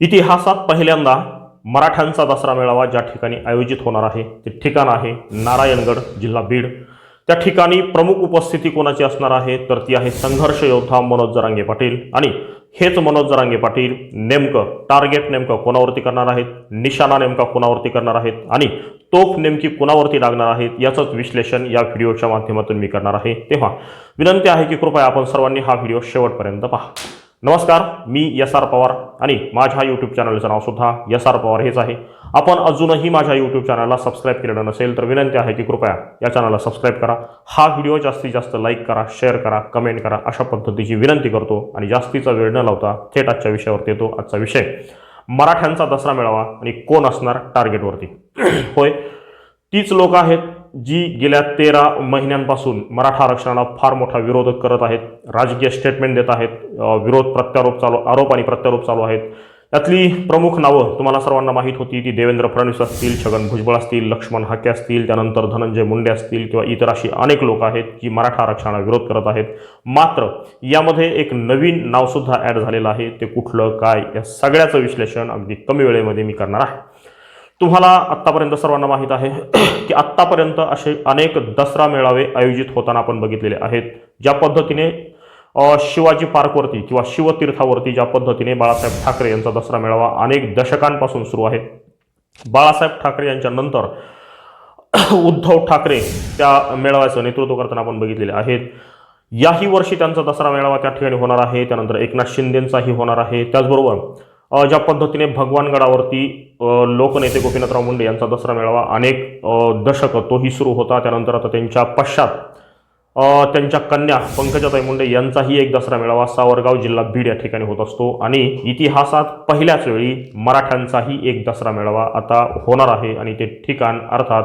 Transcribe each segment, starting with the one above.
इतिहासात पहिल्यांदा मराठ्यांचा दसरा मेळावा ज्या ठिकाणी आयोजित होणार आहे ते ठिकाण आहे नारायणगड जिल्हा बीड. त्या ठिकाणी प्रमुख उपस्थिती कोणाची असणार आहे? तर ती आहे संघर्ष योद्धा मनोज जरांगे पाटील. आणि हेच मनोज जरांगे पाटील नेमकं टार्गेट नेमकं कोणावरती करणार आहेत? निशाणा नेमका कोणावरती करणार आहेत? आणि तोफ नेमकी कुणावरती लागणार आहेत? याचंच विश्लेषण या व्हिडिओच्या माध्यमातून मी करणार आहे. तेव्हा विनंती आहे की कृपया आपण सर्वांनी हा व्हिडिओ शेवटपर्यंत पहा. नमस्कार मी एस आर पवार आणि माझ्या यूट्यूब चॅनलचं नाव सुद्धा एस आर पवार हेच आहे. आपण अजूनही माझ्या यूट्यूब चॅनलला सबस्क्राईब केलेलं नसेल तर विनंती आहे की कृपया या चॅनलला सबस्क्राईब करा. हा व्हिडिओ जास्तीत जास्त लाईक करा शेअर करा कमेंट करा अशा पद्धतीची विनंती करतो आणि जास्तीचा वेळ न लावता थेट आजच्या विषयावरती येतो आजचा विषय. मराठ्यांचा दसरा मेळावा आणि कोण असणार टार्गेटवरती होय तीच लोक आहेत जी गेल्या तेरा महिन्यांपासून मराठा आरक्षणाला फार मोठा विरोध करत आहेत राजकीय स्टेटमेंट देत आहेत विरोध प्रत्यारोप चालू आरोप आणि प्रत्यारोप चालू आहेत. यातली प्रमुख नावं तुम्हाला सर्वांना माहीत होती ती देवेंद्र फडणवीस असतील छगन भुजबळ असतील लक्ष्मण हाके असतील त्यानंतर धनंजय मुंडे असतील किंवा इतर अशी अनेक लोक आहेत जी मराठा आरक्षणाला विरोध करत आहेत. मात्र यामध्ये एक नवीन नावसुद्धा ॲड झालेलं आहे ते कुठलं काय या सगळ्याचं विश्लेषण अगदी कमी वेळेमध्ये मी करणार आहे. तुम्हाला आत्तापर्यंत सर्वांना माहीत आहे की आत्तापर्यंत असे अनेक दसरा मेळावे आयोजित होताना आपण बघितलेले आहेत. ज्या पद्धतीने शिवाजी पार्कवरती किंवा शिवतीर्थावरती ज्या पद्धतीने बाळासाहेब ठाकरे यांचा दसरा मेळावा अनेक दशकांपासून सुरू आहे. बाळासाहेब ठाकरे यांच्या नंतर उद्धव ठाकरे त्या मेळाव्याचं नेतृत्व करताना आपण बघितलेले आहेत. याही वर्षी त्यांचा दसरा मेळावा त्या ठिकाणी होणार आहे. त्यानंतर एकनाथ शिंदेंचाही होणार आहे. त्याचबरोबर ज्या पद्धतीने भगवानगडावरती लोकनेते गोपीनाथराव मुंडे यांचा दसरा मेळावा अनेक दशकं तोही सुरू होता. त्यानंतर आता त्यांच्या पश्चात त्यांच्या कन्या पंकजाताई मुंडे यांचाही एक दसरा मेळावा सावरगाव जिल्हा बीड या ठिकाणी होत असतो. आणि इतिहासात पहिल्याच वेळी मराठ्यांचाही एक दसरा मेळावा आता होणार आहे. आणि ते ठिकाण अर्थात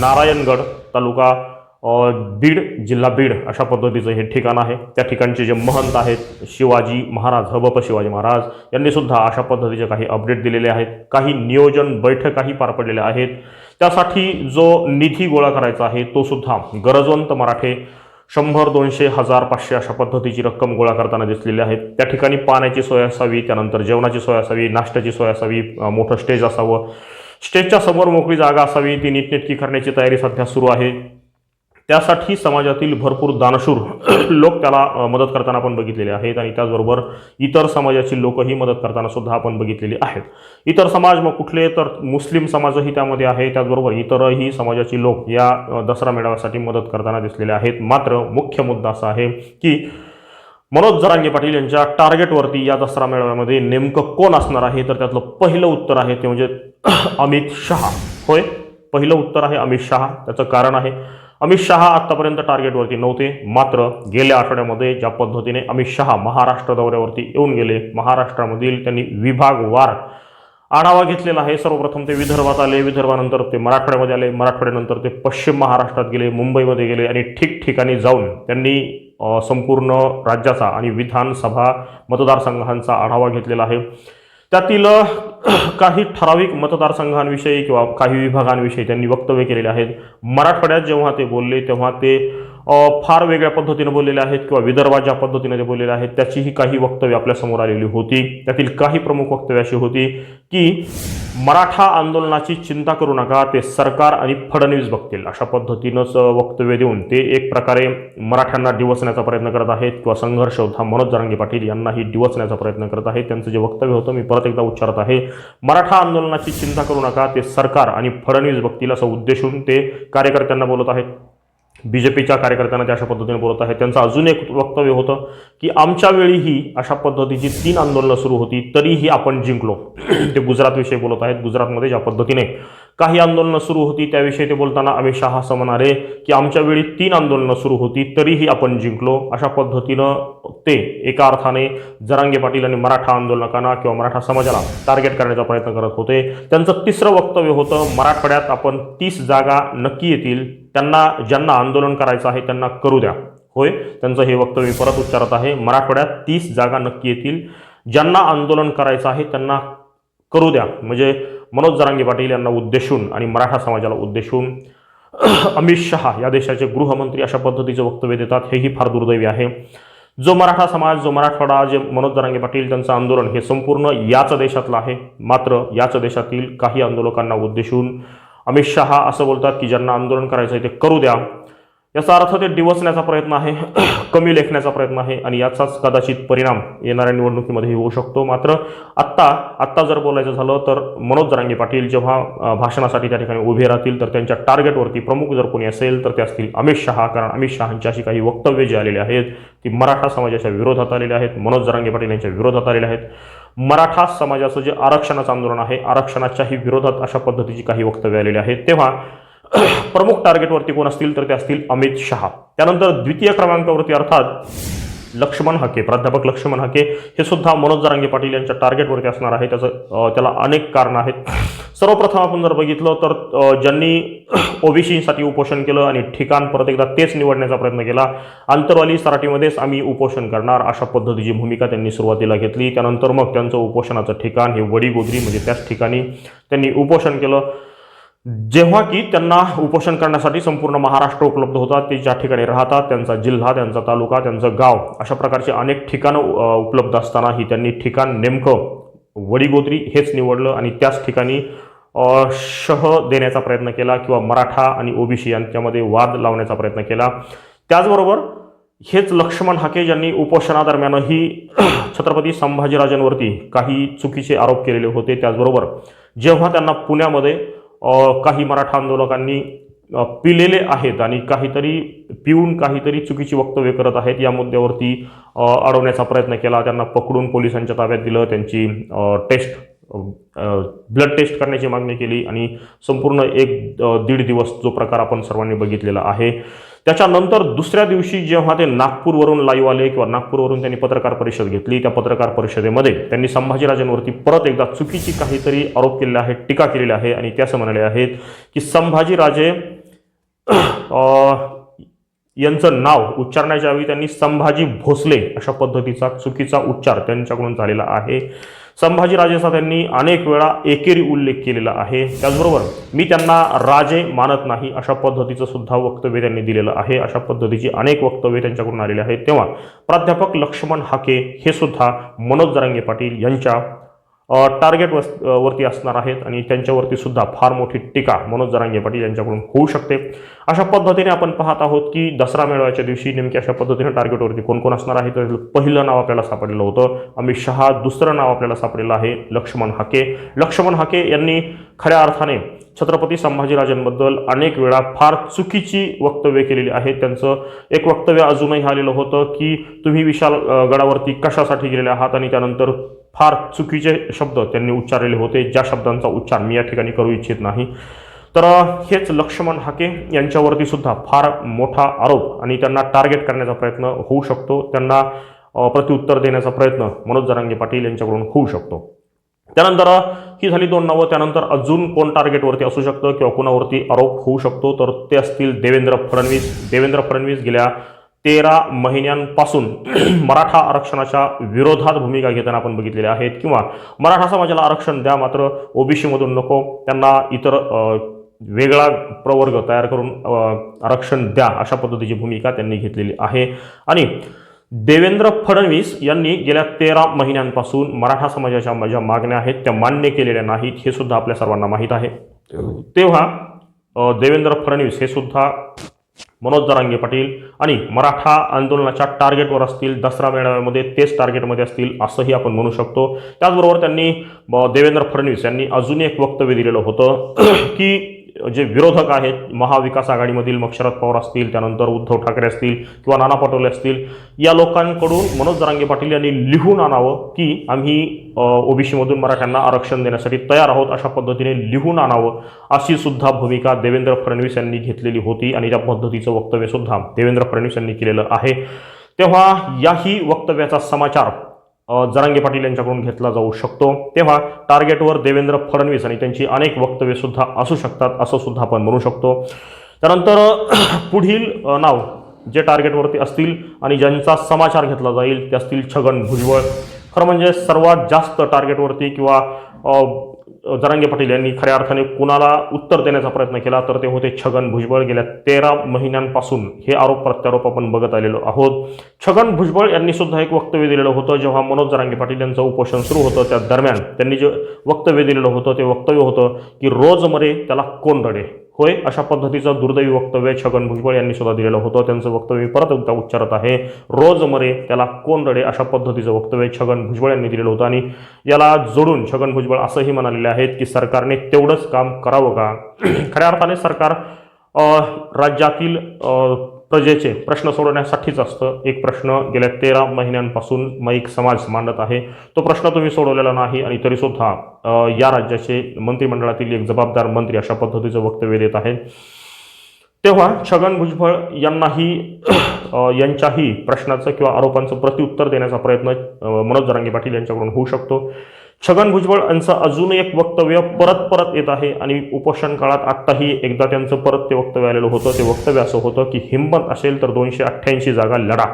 नारायणगड तालुका बीड जिल्हा बीड अशा पद्धतीचं हे ठिकाण आहे. त्या ठिकाणचे जे महंत आहेत शिवाजी महाराज हबप शिवाजी महाराज यांनी सुद्धा अशा पद्धतीचे काही अपडेट दिलेले आहेत. काही नियोजन बैठकाही पार पडलेल्या आहेत. त्यासाठी जो निधी गोळा करायचा आहे तो सुद्धा गरजवंत मराठे शंभर दोनशे हजार पाचशे अशा पद्धतीची रक्कम गोळा करताना दिसलेली आहेत. त्या ठिकाणी पाण्याची सोय असावी त्यानंतर जेवणाची सोय असावी नाश्त्याची सोय असावी मोठं स्टेज असावं. स्टेजच्या समोर मोकळी जागा असावी. ती नीटनेटकी करण्याची तयारी सध्या सुरू आहे. त्यासाठी समाजातील भरपूर दानशूर लोक त्याला मदत करताना आपण बघितलेले आहेत आणि त्याचबरोबर इतर समाजाची लोकही मदत करताना सुद्धा आपण बघितलेली आहेत. इतर समाज मग कुठले? तर मुस्लिम समाजही त्यामध्ये आहे. त्याचबरोबर इतरही समाजाची लोक या दसरा मेळाव्यासाठी मदत करताना दिसलेले आहेत. मात्र मुख्य मुद्दा असा आहे की मनोज जरांगे पाटील यांच्या टार्गेटवरती या दसरा मेळाव्यामध्ये नेमकं कोण असणार आहे? तर त्यातलं पहिलं उत्तर आहे ते म्हणजे अमित शहा. होय? पहिलं उत्तर आहे अमित शहा. त्याचं कारण आहे अमित शहा आत्तापर्यंत टार्गेटवरती नव्हते. मात्र गेल्या आठवड्यामध्ये ज्या पद्धतीने अमित शहा महाराष्ट्र दौऱ्यावरती येऊन गेले महाराष्ट्रामधील त्यांनी विभागवार आढावा घेतलेला आहे. सर्वप्रथम ते विदर्भात आले. विदर्भानंतर ते मराठवाड्यामध्ये आले. मराठवाड्यानंतर ते पश्चिम महाराष्ट्रात गेले मुंबईमध्ये गेले आणि ठिकठिकाणी जाऊन त्यांनी संपूर्ण राज्याचा आणि विधानसभा मतदारसंघांचा आढावा घेतलेला आहे. त्यातील काही ठराविक मतदारसंघांविषयी किंवा काही विभागांविषयी त्यांनी वक्तव्य केलेले आहेत. मराठवाड्यात जेव्हा ते बोलले तेव्हा ते फार वेगळ्या पद्धतीने बोललेले आहेत किंवा विदर्भात ज्या पद्धतीने ते बोललेले आहेत त्याचीही काही वक्तव्य आपल्यासमोर आलेली होती. त्यातील काही प्रमुख वक्तव्य अशी होती की मराठा आंदोलनाची चिंता करू नका ते सरकार आणि फडणवीस बघतील. अशा पद्धतीनंच वक्तव्य देऊन ते एक प्रकारे मराठ्यांना डिवचण्याचा प्रयत्न करत आहेत किंवा संघर्ष होता मनोज जरांगे पाटील यांनाही डिवचण्याचा प्रयत्न करत आहेत. त्यांचं जे वक्तव्य होतं मी परत एकदा उच्चारत आहे. मराठा आंदोलनाची चिंता करू नका ते सरकार आणि फडणवीस बघतील असं उद्देशून ते कार्यकर्त्यांना बोलत आहेत. बी जे पीच्या कार्यकर्त्यांना ते अशा पद्धतीने बोलत आहेत. त्यांचं अजून एक वक्तव्य होतं की आमच्या वेळीही अशा पद्धतीची तीन आंदोलनं सुरू होती तरीही आपण जिंकलो. ते गुजरातविषयी बोलत आहेत. गुजरातमध्ये ज्या पद्धतीने काही आंदोलनं सुरू होती त्याविषयी ते बोलताना अमित शहा असं म्हणाले की आमच्या वेळी तीन आंदोलनं सुरू होती तरीही आपण जिंकलो. अशा पद्धतीनं ते एका अर्थाने जरांगे पाटील आणि मराठा आंदोलकांना किंवा मराठा समाजाला टार्गेट करण्याचा प्रयत्न करत होते. त्यांचं तिसरं वक्तव्य होतं मराठवाड्यात आपण तीस जागा नक्की येतील त्यांना ज्यांना आंदोलन करायचं आहे त्यांना करू द्या. होय? त्यांचं हे वक्तव्य परत उच्चारत आहे. मराठवाड्यात तीस जागा नक्की येतील. ज्यांना आंदोलन करायचं आहे त्यांना करू द्या. म्हणजे मनोज जरांगे पाटील यांना उद्देशून आणि मराठा समाजाला उद्देशून अमित शहा या देशाचे गृहमंत्री अशा पद्धतीचं वक्तव्य देतात हेही फार दुर्दैवी आहे. जो मराठा समाज जो मराठवाडा जे मनोज जरांगे पाटील त्यांचं आंदोलन हे संपूर्ण याच देशातलं आहे. मात्र याच देशातील काही आंदोलकांना उद्देशून अमित शहा असं बोलतात की ज्यांना आंदोलन करायचं आहे ते करू द्या. याचा अर्थ ते डिवसण्याचा प्रयत्न आहे कमी लेखण्याचा प्रयत्न आहे आणि याचाच कदाचित परिणाम येणाऱ्या निवडणुकीमध्ये होऊ शकतो. मात्र आत्ता आत्ता जर बोलायचं झालं तर मनोज जरांगे पाटील जेव्हा भाषणासाठी त्या ठिकाणी उभे राहतील तर त्यांच्या टार्गेटवरती प्रमुख जर कोणी असेल तर ते असतील अमित शहा कारण अमित शहांची अशी काही वक्तव्य जी आलेली आहेत ती मराठा समाजाच्या विरोधात आलेली आहेत मनोज जरांगे पाटील यांच्या विरोधात आलेले आहेत. मराठा समाजाचं जे आरक्षणाचं आंदोलन आहे आरक्षणाच्याही विरोधात अशा पद्धतीची काही वक्तव्य आलेली आहेत. तेव्हा प्रमुख टार्गेटवरती कोण असतील? तर ते असतील अमित शहा. त्यानंतर द्वितीय क्रमांकावरती अर्थात लक्ष्मण हके प्राध्यापक लक्ष्मण हके हे सुद्धा मनोज जरांगे पाटील यांच्या टार्गेटवरती असणार आहे. त्याचं त्याला अनेक कारणं आहेत. सर्वप्रथम आपण जर बघितलं तर ज्यांनी ओबीसीसाठी उपोषण केलं आणि ठिकाण परत एकदा तेच निवडण्याचा प्रयत्न केला आंतरवाली सराटीमध्येच आम्ही उपोषण करणार अशा पद्धतीची भूमिका त्यांनी सुरुवातीला घेतली. त्यानंतर मग त्यांचं उपोषणाचं ठिकाण हे वडीगोद्री म्हणजे त्याच ठिकाणी त्यांनी उपोषण केलं. जेव्हा की त्यांना उपोषण करण्यासाठी संपूर्ण महाराष्ट्र उपलब्ध होता ते ज्या ठिकाणी राहतात त्यांचा जिल्हा त्यांचा तालुका त्यांचं गाव अशा प्रकारचे अनेक ठिकाणं उपलब्ध असतानाही त्यांनी ठिकाण नेमकं वडीगोत्री हेच निवडलं आणि त्याच ठिकाणी शह देण्याचा प्रयत्न केला किंवा मराठा आणि ओबीसी यांच्यामध्ये वाद लावण्याचा प्रयत्न केला. त्याचबरोबर हेच लक्ष्मण हाके ज्यांनी उपोषणादरम्यानही छत्रपती संभाजीराजांवरती काही चुकीचे आरोप केलेले होते त्याचबरोबर जेव्हा त्यांना पुण्यामध्ये काही मराठा आंदोलकांनी पिलेले आहेत आणि काहीतरी पिऊन काहीतरी चुकीची वक्तव्य करत आहेत. या मुद्द्यावरती अडवण्याचा प्रयत्न केला. त्यांना पकडून पोलिसांच्या ताब्यात दिलं. त्यांची टेस्ट ब्लड टेस्ट करण्याची मागणी केली आणि संपूर्ण एक दीड दिवस जो प्रकार आपण सर्वांनी बघितलेला आहे. त्याच्यानंतर दुसऱ्या दिवशी जेव्हा ते नागपूरवरून लाईव्ह आले किंवा नागपूरवरून त्यांनी पत्रकार परिषद घेतली त्या पत्रकार परिषदेमध्ये त्यांनी संभाजीराजांवरती परत एकदा चुकीची काहीतरी आरोप केलेले आहेत टीका केलेली आहे आणि ते असं म्हणाले आहेत की संभाजीराजे यांचं नाव उच्चारण्याच्या वेळी त्यांनी संभाजी भोसले अशा पद्धतीचा चुकीचा उच्चार त्यांच्याकडून झालेला आहे. संभाजीराजेचा त्यांनी अनेक वेळा एकेरी उल्लेख केलेला आहे. त्याचबरोबर मी त्यांना राजे मानत नाही अशा पद्धतीचं सुद्धा वक्तव्य त्यांनी दिलेलं आहे. अशा पद्धतीची अनेक वक्तव्य त्यांच्याकडून आलेली आहेत. तेव्हा प्राध्यापक लक्ष्मण हाके हे सुद्धा मनोज जरांगे पाटील यांच्या टार्गेट वरती असणार आहेत आणि त्यांच्यावरती सुद्धा फार मोठी टीका मनोज जरांगे पाटील यांच्याकडून होऊ शकते. अशा पद्धतीने आपण पाहत आहोत की दसरा मेळाव्याच्या दिवशी नेमकी अशा पद्धतीने टार्गेटवरती कोण कोण असणार आहे? तर पहिलं नाव आपल्याला सापडलेलं होतं. अमित शहा दुसरं नाव आपल्याला सापडलेलं आहे लक्ष्मण हाके. लक्ष्मण हाके यांनी खऱ्या अर्थाने छत्रपती संभाजीराजांबद्दल अनेक वेळा फार चुकीची वक्तव्य केलेली आहेत त्यांचं एक वक्तव्य अजूनही आलेलं होतं की तुम्ही विशाल गडावरती कशासाठी गेलेले आहात आणि त्यानंतर फार चुकीचे शब्द त्यांनी उच्चारलेले होते. ज्या शब्दांचा उच्चार मी या ठिकाणी करू इच्छित नाही. तर हेच लक्ष्मण हाके यांच्यावरती सुद्धा फार मोठा आरोप आणि त्यांना टार्गेट करण्याचा प्रयत्न होऊ शकतो. त्यांना प्रत्युत्तर देण्याचा प्रयत्न मनोज जरांगे पाटील यांच्याकडून होऊ शकतो. त्यानंतर ही झाली दोन नावं. त्यानंतर अजून कोण टार्गेटवरती असू शकतं किंवा कोणावरती आरोप होऊ शकतो? तर ते असतील देवेंद्र फडणवीस. देवेंद्र फडणवीस गेल्या तेरा महिन्यांपासून मराठा आरक्षणाच्या विरोधात भूमिका घेताना आपण बघितलेल्या आहेत. किंवा मराठा समाजाला आरक्षण द्या मात्र ओबीसीमधून नको त्यांना इतर वेगळा प्रवर्ग तयार करून आरक्षण द्या अशा पद्धतीची भूमिका त्यांनी घेतलेली आहे. आणि देवेंद्र फडणवीस यांनी गेल्या तेरा महिन्यांपासून मराठा समाजाच्या ज्या मागण्या आहेत त्या मान्य केलेल्या नाहीत हे सुद्धा आपल्या सर्वांना माहीत आहे. तेव्हा देवेंद्र फडणवीस हे सुद्धा मनोज जरांगे पाटील आणि मराठा आंदोलनाच्या टार्गेटवर असतील दसरा मेळाव्यामध्ये तेच टार्गेटमध्ये असतील असंही आपण म्हणू शकतो. त्याचबरोबर त्यांनी देवेंद्र फडणवीस यांनी अजून एक वक्तव्य दिलेलं होतं की जे विरोधक आहेत महाविकास आघाडीमधील मग शरद पवार असतील त्यानंतर उद्धव ठाकरे असतील किंवा नाना पटोले असतील या लोकांकडून मनोज जरांगे पाटील यांनी लिहून आणावं की आम्ही ओबीसीमधून मराठ्यांना आरक्षण देण्यासाठी तयार आहोत अशा पद्धतीने लिहून आणावं अशी सुद्धा भूमिका देवेंद्र फडणवीस यांनी घेतलेली होती आणि त्या पद्धतीचं वक्तव्य सुद्धा देवेंद्र फडणवीस यांनी केलेलं आहे. तेव्हा याही वक्तव्याचा समाचार जरांगे पाटील यांच्याकडून घेतला जाऊ शकतो. तेव्हा टार्गेटवर देवेंद्र फडणवीस आणि त्यांची अनेक वक्तव्य सुद्धा असू शकतात असं सुद्धा आपण म्हणू शकतो. त्यानंतर पुढील नाव जे टार्गेटवरती असतील आणि ज्यांचा समाचार घेतला जाईल ते असतील छगन भुजबळ. खरं म्हणजे सर्वात जास्त टार्गेटवरती किंवा जरांगे पाटील यांनी खऱ्या अर्थाने कुणाला उत्तर देण्याचा प्रयत्न केला तर ते होते छगन भुजबळ. गेल्या तेरा महिन्यांपासून हे आरोप प्रत्यारोप आपण बघत आलेलो आहोत. छगन भुजबळ यांनी सुद्धा एक वक्तव्य दिलेलं होतं जेव्हा मनोज जरांगे पाटील यांचं उपोषण सुरू होतं त्या दरम्यान त्यांनी जे वक्तव्य दिलेलं होतं ते वक्तव्य होतं की रोज मरे त्याला कोण रडे होय अशा पद्धतीचं दुर्दैवी वक्तव्य छगन भुजबळ यांनी सुद्धा दिलेलं होतं. त्यांचं वक्तव्य परत एकदा उच्चारत आहे. रोज मरे त्याला कोण रडे अशा पद्धतीचं वक्तव्य छगन भुजबळ यांनी दिलेलं होतं. आणि याला जोडून छगन भुजबळ असंही म्हणालेले आहेत की सरकारने तेवढंच काम करावं का? खऱ्या अर्थाने सरकार राज्यातील प्रजेचे प्रश्न सोडवण्यासाठीच असतं. एक प्रश्न गेल्या तेरा महिन्यांपासून माईक समाज मांडत आहे. तो प्रश्न तुम्ही सोडवलेला नाही आणि तरीसुद्धा या राज्याचे मंत्रिमंडळातील एक जबाबदार मंत्री अशा पद्धतीचं वक्तव्य देत आहेत तेव्हा छगन भुजबळ यांनाही यांच्याही प्रश्नाचं किंवा आरोपांचं प्रत्युत्तर देण्याचा प्रयत्न मनोज जरांगे पाटील यांच्याकडून होऊ शकतो. छगन भुजबळ यांचं अजून एक वक्तव्य परत परत येत आहे आणि उपोषण काळात आत्ताही एकदा त्यांचं परत ते वक्तव्य आलेलं होतं. ते वक्तव्य असं होतं की हिंमत असेल तर दोनशे अठ्ठ्याऐंशी जागा लढा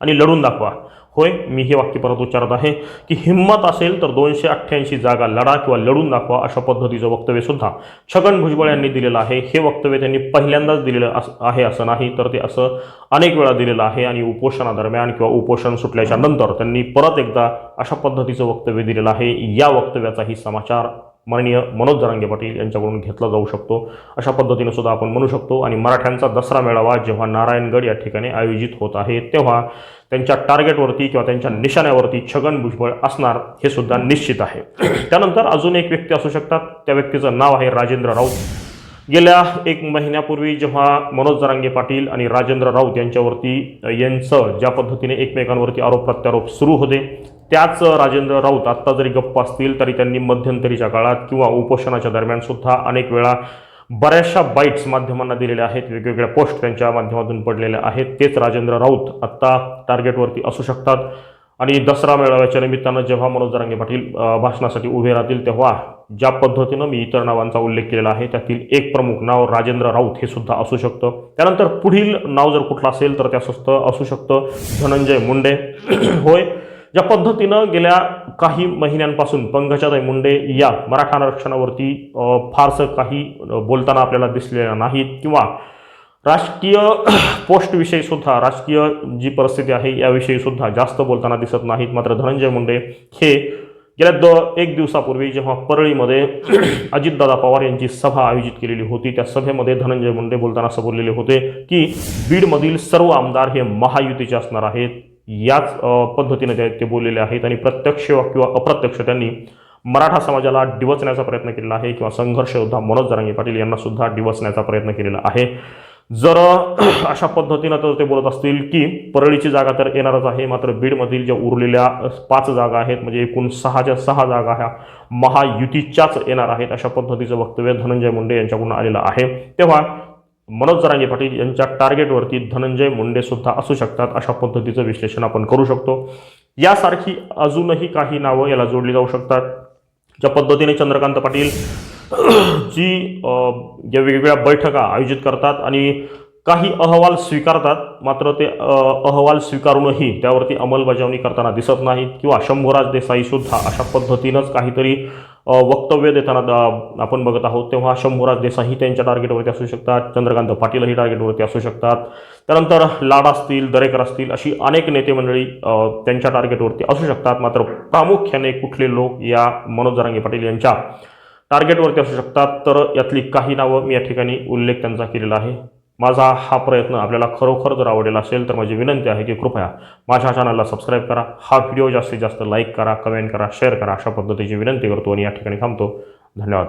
आणि लढून दाखवा. होय मी हे वाक्य परत उच्चारत आहे की हिंमत असेल तर दोनशे अठ्ठ्याऐंशी जागा लढा किंवा लढून दाखवा अशा पद्धतीचं वक्तव्य सुद्धा. छगन भुजबळ यांनी दिलेलं आहे. हे वक्तव्य त्यांनी पहिल्यांदाच दिलेलं असं आहे असं नाही तर ते असं अनेक वेळा दिलेलं आहे आणि उपोषणादरम्यान किंवा उपोषण सुटल्याच्या नंतर त्यांनी परत एकदा अशा पद्धतीचं वक्तव्य दिलेलं आहे. या वक्तव्याचाही समाचार माननीय मनोज जरांगे पाटील यांच्याकडून घेतला जाऊ शकतो. अशा पद्धतीने सुद्धा आपण म्हणू शकतो. आणि मराठ्यांचा दसरा मेळावा जेव्हा नारायणगड या ठिकाणी आयोजित होत आहे तेव्हा त्यांच्या टार्गेटवरती किंवा त्यांच्या निशाण्यावरती छगन भुजबळ असणार हे सुद्धा निश्चित आहे. त्यानंतर अजून एक व्यक्ती असू शकतात. त्या व्यक्तीचं नाव आहे राजेंद्र राऊत. गेल्या एक महिन्यापूर्वी जेव्हा मनोज जरांगे पाटील आणि राजेंद्र राऊत यांच्यावरती यांचं ज्या पद्धतीने एकमेकांवरती आरोप प्रत्यारोप सुरू होते त्याच राजेंद्र राऊत आत्ता जरी गप्प असतील तरी त्यांनी मध्यंतरीच्या काळात किंवा उपोषणाच्या दरम्यान सुद्धा अनेक वेळा बऱ्याचशा बाईट्स माध्यमांना दिलेल्या आहेत वेगवेगळ्या पोस्ट त्यांच्या माध्यमातून पडलेल्या आहेत. तेच राजेंद्र राऊत आत्ता टार्गेटवरती असू शकतात. आणि दसरा मेळाव्याच्या निमित्तानं जेव्हा मनोज जरांगे पाटील भाषणासाठी उभे राहतील तेव्हा ज्या पद्धतीनं मी इतर नावांचा उल्लेख केलेला आहे त्यातील एक प्रमुख नाव राजेंद्र राऊत हे सुद्धा असू शकतं. त्यानंतर पुढील नाव जर कुठलं असेल तर त्या स्वस्त असू शकतं. धनंजय मुंडे होय. ज्या पद्धतीनं गेल्या काही महिन्यांपासून पंकजाताई मुंडे या मराठा आरक्षणावरती फारसं काही बोलताना आपल्याला दिसलेलं नाहीत किंवा राजकीय पोस्टविषयी सुद्धा राजकीय जी परिस्थिती आहे याविषयी सुद्धा जास्त बोलताना दिसत नाहीत. मात्र धनंजय मुंडे हे गेल्या द एक दिवसापूर्वी जेव्हा परळीमध्ये अजितदादा पवार यांची सभा आयोजित केलेली होती त्या सभेमध्ये धनंजय मुंडे बोलताना असं बोललेले होते की बीडमधील सर्व आमदार हे महायुतीचे असणार आहेत. याच पद्धतीने ते ते बोललेले आहेत आणि प्रत्यक्ष किंवा अप्रत्यक्ष त्यांनी मराठा समाजाला डिवचण्याचा प्रयत्न केलेला आहे किंवा संघर्ष योद्धा मनोज जरांगे पाटील यांना सुद्धा डिवचण्याचा प्रयत्न केलेला आहे. जर अशा पद्धतीनं तर ते बोलत असतील की परळीची जागा तर येणारच आहे मात्र बीडमधील ज्या उरलेल्या पाच जागा आहेत म्हणजे एकूण सहाच्या सहा जागा ह्या महायुतीच्याच येणार आहेत अशा पद्धतीचं वक्तव्य धनंजय मुंडे यांच्याकडून आलेलं आहे. तेव्हा मनोज जरांगे पाटील यांच्या टार्गेटवरती धनंजय मुंडे सुद्धा असू शकतात अशा पद्धतीचं विश्लेषण आपण करू शकतो. यासारखी अजूनही काही नावं याला जोडली जाऊ शकतात. ज्या पद्धतीने चंद्रकांत पाटील जी ज्या वेगवेगळ्या बैठका आयोजित करतात आणि काही अहवाल स्वीकारतात मात्र ते अहवाल स्वीकारूनही त्यावरती अंमलबजावणी करताना दिसत नाहीत किंवा शंभूराज देसाईसुद्धा अशा पद्धतीनंच काहीतरी वक्तव्य देताना द- आपण बघत आहोत तेव्हा शंभूराज देसाई त्यांच्या टार्गेटवरती असू शकतात चंद्रकांत पाटीलही टार्गेटवरती असू शकतात. त्यानंतर लाड असतील दरेकर असतील अशी अनेक नेते मंडळी त्यांच्या टार्गेटवरती असू शकतात. मात्र प्रामुख्याने कुठले लोक या मनोज जरांगे पाटील यांच्या टार्गेटवरती असू शकतात. तर यातली काही नावं मी या ठिकाणी उल्लेख त्यांचा केलेला आहे. माझा हा प्रयत्न आपल्याला खरोखर जर आवडलेला असेल तर माझी विनंती आहे की कृपया माझ्या चॅनलला सबस्क्राईब करा. हा व्हिडिओ जास्तीत जास्त लाईक करा कमेंट करा शेअर करा. अशा पद्धतीची विनंती करतो आणि या ठिकाणी थांबतो. धन्यवाद.